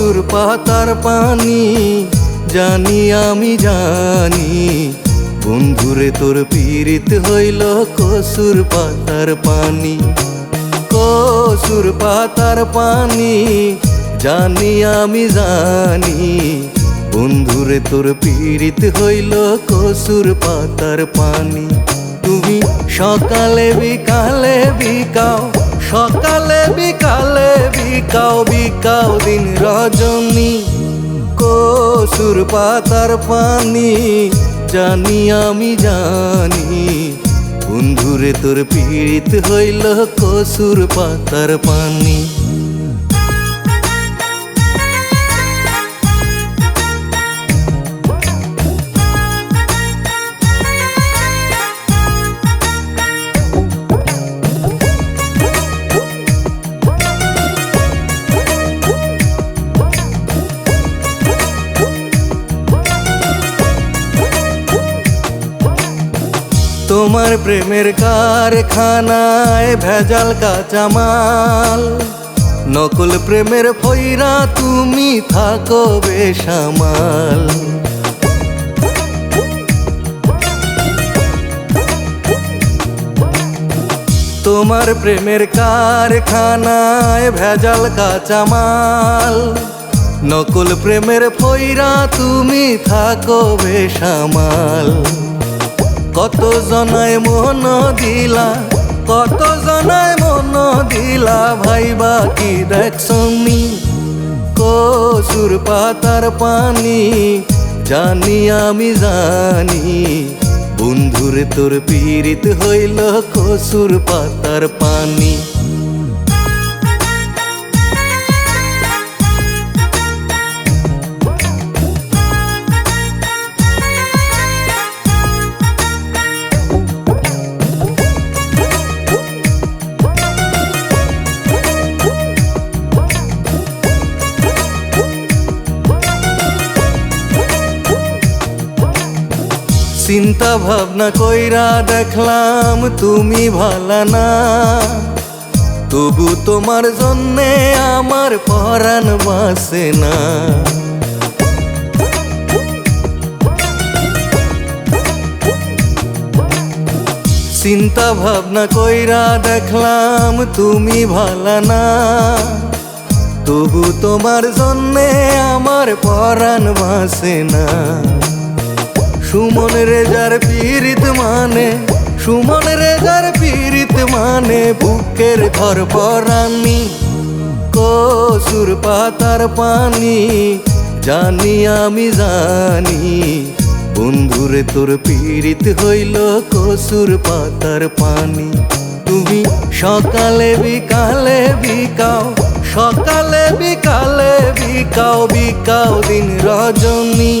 পাতার পানি, জানি আমি জানি। বন্ধুরে, তোর পীড়িত হইল কসুর পাতার পানি। কসুর পাতার পানি, জানি আমি জানি। বন্ধুরে, তোর পীড়িত হইল কসুর পাতার পানি। তুমি সকালে বিকালে বিকাও বিকাও দিন রজনী। কসুর পাতার পানি, জানি আমি জানি। বন্ধুরে, তোর পীড়িত হইল কসুর পাতার পানি। তোমার প্রেমের কারখানায় ভেজাল কাঁচামাল। নকল প্রেমের ফইরা তুমি থাকো বেসামাল। তোমার প্রেমের কারখানায় ভেজাল কাঁচামাল। নকল প্রেমের ফইরা তুমি থাকো বেসামাল। কত জনায় মন দিলা কত জনায় মন দিলা ভাই বাকি দেখি কসুর পাতার পানি, জানি আমি জানি, বন্ধুরে তোর পীড়িত হইল কসুর পাতার পানি। চিন্তা ভাবনা কইরা দেখলাম তুমি ভালা না। তবু তোমার জন্যে আমার পরাণ বাসে না। চিন্তা ভাবনা কইরা দেখলাম তুমি ভালা না। তবু তোমার জন্যে আমার পরাণ বাসে না। সুমন রেজার পীড়িত মানে সুমন রেজার পীড়িত মানে বুকের ঘর পরানি, কসুর পাতার পানি, জানি আমি জানি, বন্ধুরে তোর পীড়িত হইল কসুর পাতার পানি। তুমি সকালে বিকালে বিকাও, সকালে বিকালে বিকাও বিকাও দিন রজনী।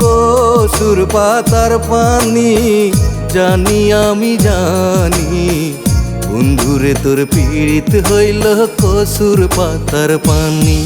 কসুর পাতার পানি জানি আমি জানি। বন্ধুরে তোর পীড়িত হইল কসুর পাতার পানি।